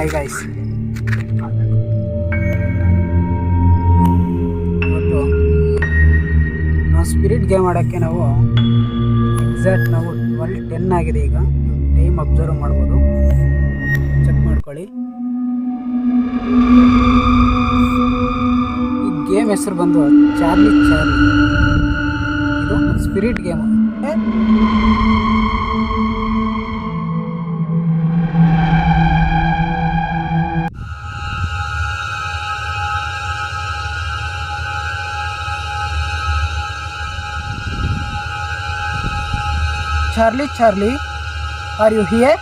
Hi guys ಇವತ್ತು ನಾವು spirit game ಆಡೋಕ್ಕೆ ನಾವು ಎಕ್ಸಾಕ್ಟ್ ನಾವು ಟ್ವೆಲ್ ಟೆನ್ ಆಗಿದೆ ಈಗ. ಟೈಮ್ ಅಬ್ಸರ್ವ್ ಮಾಡ್ಬೋದು. ಚೆಕ್ ಮಾಡ್ಕೊಳ್ಳಿ. ಈ ಗೇಮ್ ಹೆಸರು ಬಂದು ಚಾರ್ಲಿ ಚಾರ್ಲಿ. ಇದು spirit game. Charlie, Charlie, are you here?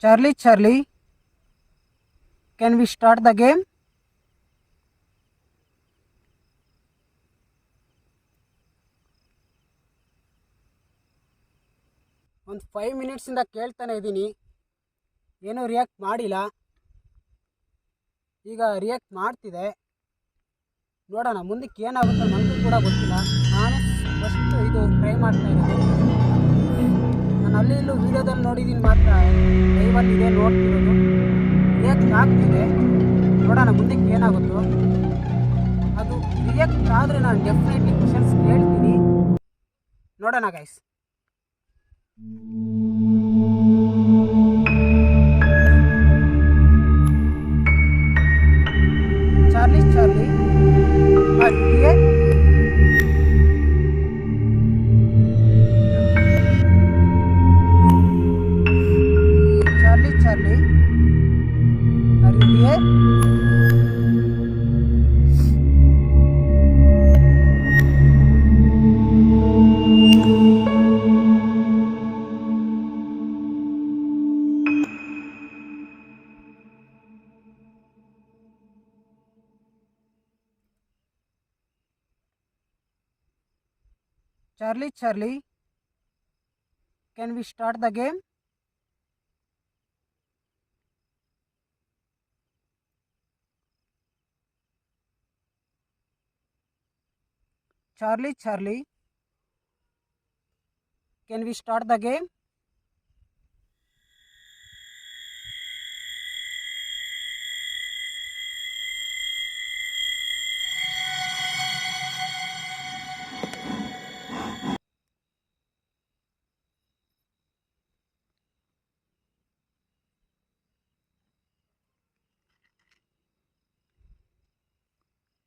Charlie, Charlie, can we start the game? ಒಂದು ಫೈವ್ ಮಿನಿಟ್ಸಿಂದ ಕೇಳ್ತಾನೆ ಇದ್ದೀನಿ. ಏನೂ ರಿಯಾಕ್ಟ್ ಮಾಡಿಲ್ಲ. ಈಗ ರಿಯಾಕ್ಟ್ ಮಾಡ್ತಿದೆ. ನೋಡೋಣ, ಮುಂದಕ್ಕೆ ಏನಾಗುತ್ತೆ ನನಗೂ ಕೂಡ ಗೊತ್ತಿಲ್ಲ. ನಾನು ಫಸ್ಟ್ ಇದು ಟ್ರೈ ಮಾಡ್ತಾ ಇದ್ದೀನಿ. ನಾನು ಅಲ್ಲಿ ಇಲ್ಲೂ ವೀಡಿಯೋದಲ್ಲಿ ನೋಡಿದ್ದೀನಿ ಮಾತ್ರ. ಲೈವಲ್ಲಿ ಇದೆ, ನೋಡ್ತಿರೋದು. ರಿಯಾಕ್ಟ್ ಆಗ್ತಿದೆ. ನೋಡೋಣ, ಮುಂದಕ್ಕೆ ಏನಾಗುತ್ತೋ. ಅದು ರಿಯಾಕ್ಟ್ ಆದರೆ ನಾನು ಡೆಫಿನೆಟ್ಲಿ ಕ್ವಶನ್ಸ್ ಕೇಳ್ತೀನಿ. ನೋಡೋಣ guys Música Charlie, Charlie, can we start the game? Charlie, Charlie, can we start the game?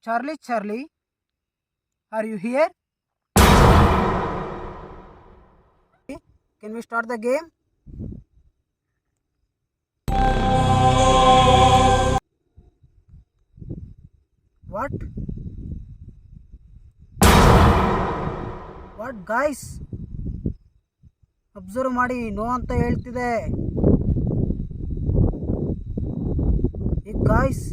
Charlie, Charlie, are you here? Can we start the game? What? What guys observe ಮಾಡಿ no ಅಂತ ಹೇಳ್ತಿದೆ ಈಗ guys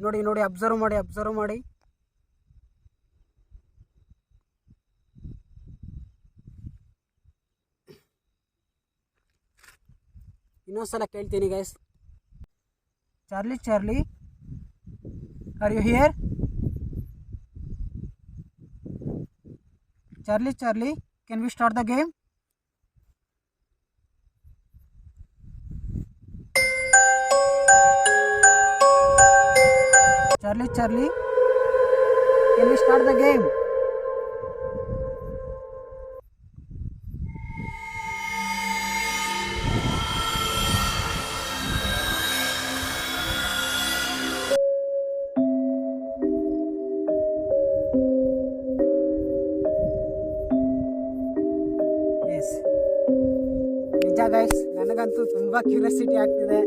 ನೋಡಿ ನೋಡಿ observe ಮಾಡಿ observe ಮಾಡಿ. ಇನ್ನೊಂದ್ಸಲ ಕೇಳ್ತೀನಿ guys Charlie Charlie are you here Charlie Charlie can we start the game Charlie, Charlie, can we start the game? Yes ನಿಜ ಗೈಸ್ ನನಗಂತೂ ತುಂಬ ಕ್ಯೂರಿಯಾಸಿಟಿ ಆಗ್ತಿದೆ.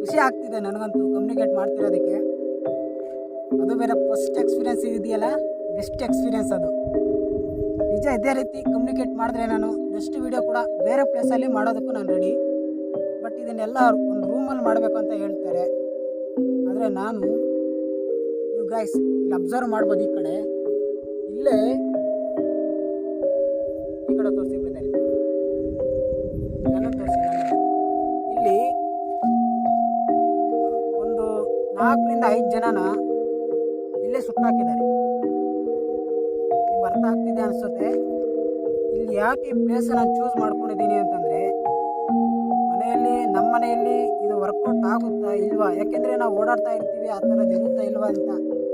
ಖುಷಿ ಆಗ್ತಿದೆ ನನಗಂತೂ ಕಮ್ಯುನಿಕೇಟ್ ಮಾಡ್ತಿರೋದಕ್ಕೆ. ಅದು ಬೇರೆ ಫಸ್ಟ್ ಎಕ್ಸ್ಪೀರಿಯನ್ಸ್ ಇದೆಯಲ್ಲ? ಬೆಸ್ಟ್ ಎಕ್ಸ್ಪೀರಿಯನ್ಸ್ ಅದು. ನಿಜ ಇದೇ ರೀತಿ ಕಮ್ಯುನಿಕೇಟ್ ಮಾಡಿದ್ರೆ ನಾನು ನೆಕ್ಸ್ಟ್ ವೀಡಿಯೋ ಕೂಡ ಬೇರೆ ಪ್ಲೇಸಲ್ಲಿ ಮಾಡೋದಕ್ಕೂ ನಾನು ರೆಡಿ ಬಟ್ ಇದನ್ನೆಲ್ಲ ಒಂದು ರೂಮಲ್ಲಿ ಮಾಡಬೇಕು ಅಂತ ಹೇಳ್ತಾರೆ. ಆದರೆ ನಾನು ಯು ಗಾಯ್ಸ್ ಇಲ್ಲಿ ಅಬ್ಸರ್ವ್ ಮಾಡ್ಬೋದು ಈ ಕಡೆ. ಇಲ್ಲೇ ಈ ಕಡೆ ತೋರಿಸಿ ಇಲ್ಲಿ ಒಂದು ನಾಲ್ಕರಿಂದ ಐದು ಜನನ ಇಲ್ಲೇ ಸುಟ್ಟಾಕಿದ್ದಾರೆ ನಿಮ್ಗೆ ಅರ್ಥ ಆಗ್ತಿದೆ ಅನಿಸುತ್ತೆ? ಇಲ್ಲಿ ಯಾಕೆ ಈ ಪ್ಲೇಸನ್ನು ಚೂಸ್ ಮಾಡ್ಕೊಂಡಿದ್ದೀನಿ ಅಂತಂದರೆ, ಮನೆಯಲ್ಲಿ ನಮ್ಮ ಮನೆಯಲ್ಲಿ ಇದು ವರ್ಕೌಟ್ ಆಗುತ್ತಾ ಇಲ್ವಾ? ಯಾಕೆಂದರೆ ನಾವು ಓಡಾಡ್ತಾ ಇರ್ತೀವಿ, ಆ ಥರ ಇರುತ್ತಾ ಇಲ್ವಾ ಅಂತ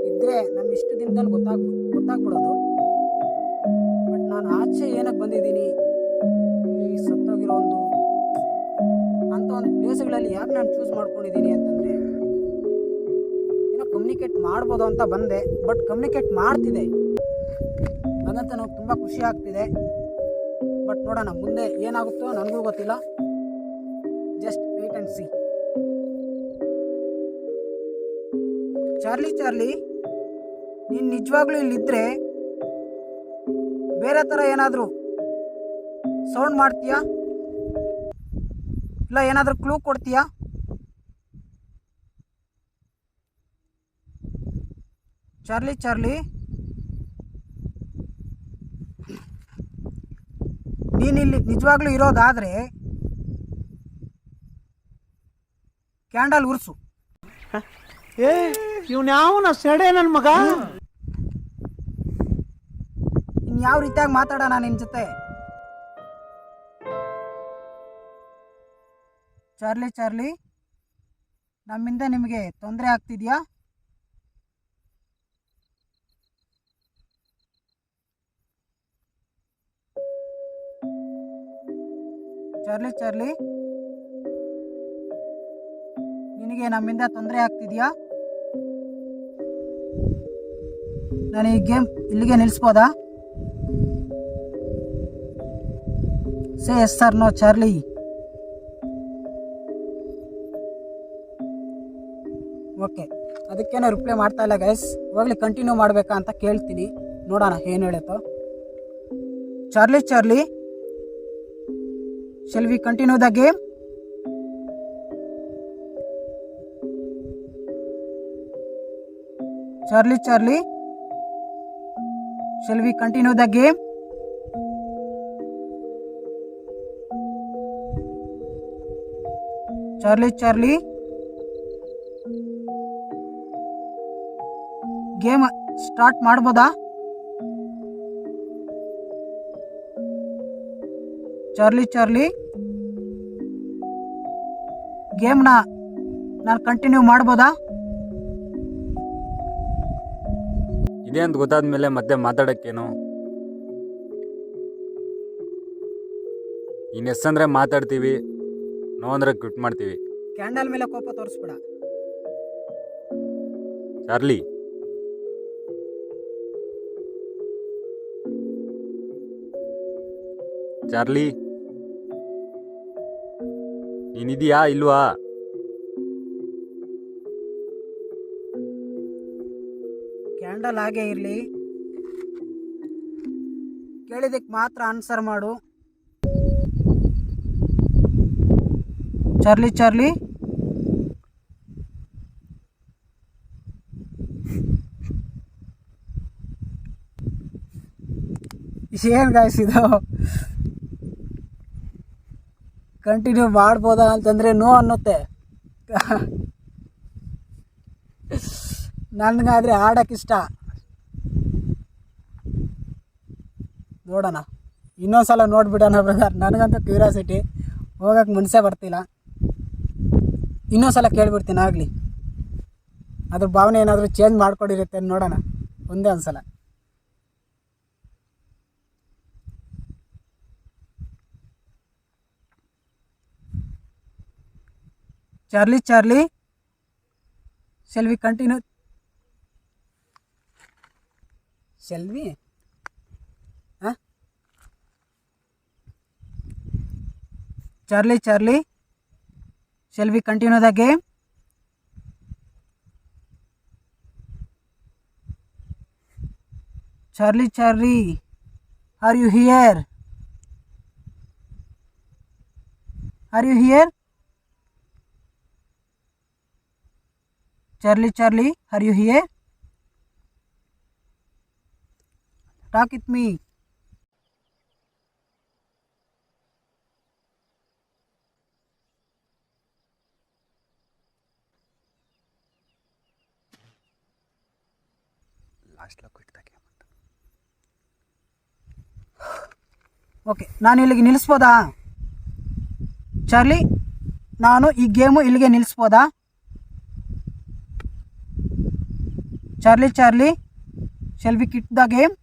ಇದ್ದರೆ ನಮ್ಮ ಇಷ್ಟು ದಿನದಲ್ಲಿ ಗೊತ್ತಾಗ್ ಗೊತ್ತಾಗ್ಬಿಡೋದು. ಬಟ್ ನಾನು ಆಚೆ ಏನಕ್ಕೆ ಬಂದಿದ್ದೀನಿ? ಈ ಸತ್ತೋಗಿರೋ ಒಂದು ಅಂಥ ಒಂದು ಪ್ಲೇಸ್ಗಳಲ್ಲಿ ಯಾಕೆ ನಾನು ಚೂಸ್ ಮಾಡ್ಕೊಂಡಿದ್ದೀನಿ ಅಂತಂದರೆ ಕಮ್ಯುನಿಕೇಟ್ ಮಾಡ್ಬೋದು ಅಂತ ಬಂದೆ ಬಟ್ ಕಮ್ಯುನಿಕೇಟ್ ಮಾಡ್ತಿದೆ. ಅದಂತ ನನಗೆ ತುಂಬ ಖುಷಿ ಆಗ್ತಿದೆ. ಬಟ್ ನೋಡೋಣ, ಮುಂದೆ ಏನಾಗುತ್ತೋ ನನಗೂ ಗೊತ್ತಿಲ್ಲ. Just wait and see Charlie Charlie, ನೀನು ನಿಜವಾಗ್ಲೂ ಇಲ್ಲಿದ್ದರೆ ಬೇರೆ ಥರ ಏನಾದರೂ ಸೌಂಡ್ ಮಾಡ್ತೀಯಾ? ಇಲ್ಲ ಏನಾದರೂ ಕ್ಲೂ ಕೊಡ್ತೀಯಾ? ಚಾರ್ಲಿ ಚಾರ್ಲಿ ನೀನಿಲ್ಲಿ ನಿಜವಾಗ್ಲೂ ಇರೋದಾದರೆ ಕ್ಯಾಂಡಲ್ ಉರ್ಸು. ಏ ಇವ್ನ ಯಾವನ ಸೆಡೆ ನನ್ನ ಮಗ? ಇನ್ನು ಯಾವ ರೀತಿಯಾಗಿ ಮಾತಾಡೋಣ ನಿನ್ನ ಜೊತೆ? ಚಾರ್ಲಿ ಚಾರ್ಲಿ ನಮ್ಮಿಂದ ನಿಮಗೆ ತೊಂದರೆ ಆಗ್ತಿದ್ಯಾ? Charlie Charlie. ನಿನಗೆ ನಮ್ಮಿಂದ ತೊಂದರೆ ಆಗ್ತಿದ್ಯಾ? ನಾನು ಈ ಗೇಮ್ ಇಲ್ಲಿಗೆ ನಿಲ್ಲಿಸ್ಬೋದಾ say, yes, sir, no, Charlie. Okay, ಅದಕ್ಕೇನೋ reply ಮಾಡ್ತಾ ಇಲ್ಲ, ಗೈಸ್. ಇವಾಗಲೇ ಕಂಟಿನ್ಯೂ ಮಾಡಬೇಕಾ ಅಂತ ಕೇಳ್ತೀನಿ. ನೋಡೋಣ, ಏನು ಹೇಳುತ್ತೋ. Charlie Charlie. Shall we continue Charlie Charlie shall we continue the game Charlie Charlie game start ಮಾಡ್ಬೋದಾ? Charlie Charlie. ಗೇಮ್ನ ನಾನು ಕಂಟಿನ್ಯೂ ಮಾಡ್ಬೋದಾ? ಇದೇ ಅಂತ ಗೊತ್ತಾದ್ಮೇಲೆ ಮತ್ತೆ ಮಾತಾಡೋಕ್ಕೇನು? ಇನ್ನು ಅಂದರೆ ಮಾತಾಡ್ತೀವಿ ನೋ ಅಂದರೆ ಕ್ವಿಟ್ ಮಾಡ್ತೀವಿ. ಕ್ಯಾಂಡಲ್ ಮೇಲೆ ಕೋಪ ತೋರಿಸ್ಬೇಡ. ಚಾರ್ಲಿ. ಚಾರ್ಲಿ. ನೀನಿದೆಯಾ ಇಲ್ವಾ? ಕ್ಯಾಂಡಲ್ ಹಾಗೆ ಇರಲಿ. ಕೇಳಿದಕ್ಕೆ ಮಾತ್ರ ಆನ್ಸರ್ ಮಾಡು. Charlie Charlie. ಏನು ಗಾಯ್ಸ್ ಇದು? ಕಂಟಿನ್ಯೂ ಮಾಡ್ಬೋದಾ ಅಂತಂದರೆ ನೋ ಅನ್ನುತ್ತೆ. ನನಗಾದರೆ ಆಡೋಕ್ಕಿಷ್ಟ ನೋಡೋಣ. ಇನ್ನೊಂದ್ಸಲ ನೋಡ್ಬಿಡೋಣ ಬ್ರದರ್ ನನಗಂತೂ ಕ್ಯೂರಿಯಾಸಿಟಿ ಹೋಗಕ್ಕೆ ಮನಸ್ಸೇ ಬರ್ತಿಲ್ಲ. ಇನ್ನೊಂದ್ಸಲ ಕೇಳಿಬಿಡ್ತೀನಿ ಆಗಲಿ. ಅದ್ರ ಭಾವನೆ ಏನಾದರೂ ಚೇಂಜ್ ಮಾಡ್ಕೊಂಡಿರುತ್ತೆ ನೋಡೋಣ. ಒಂದೇ ಒಂದು ಸಲ Charlie Charlie shall we continue shall we ಹಾಂ Charlie Charlie shall we continue the game Charlie Charlie are you here are you here Charlie Charlie are you here talk with me okay ನಾನು ಇಲ್ಲಿಗೆ ನಿಲ್ಲಿಸ್ಬೋದಾ? Charlie ನಾನು ಈ game ಇಲ್ಲಿಗೆ ನಿಲ್ಲಿಸ್ಬೋದಾ? Charlie Charlie shall we quit the game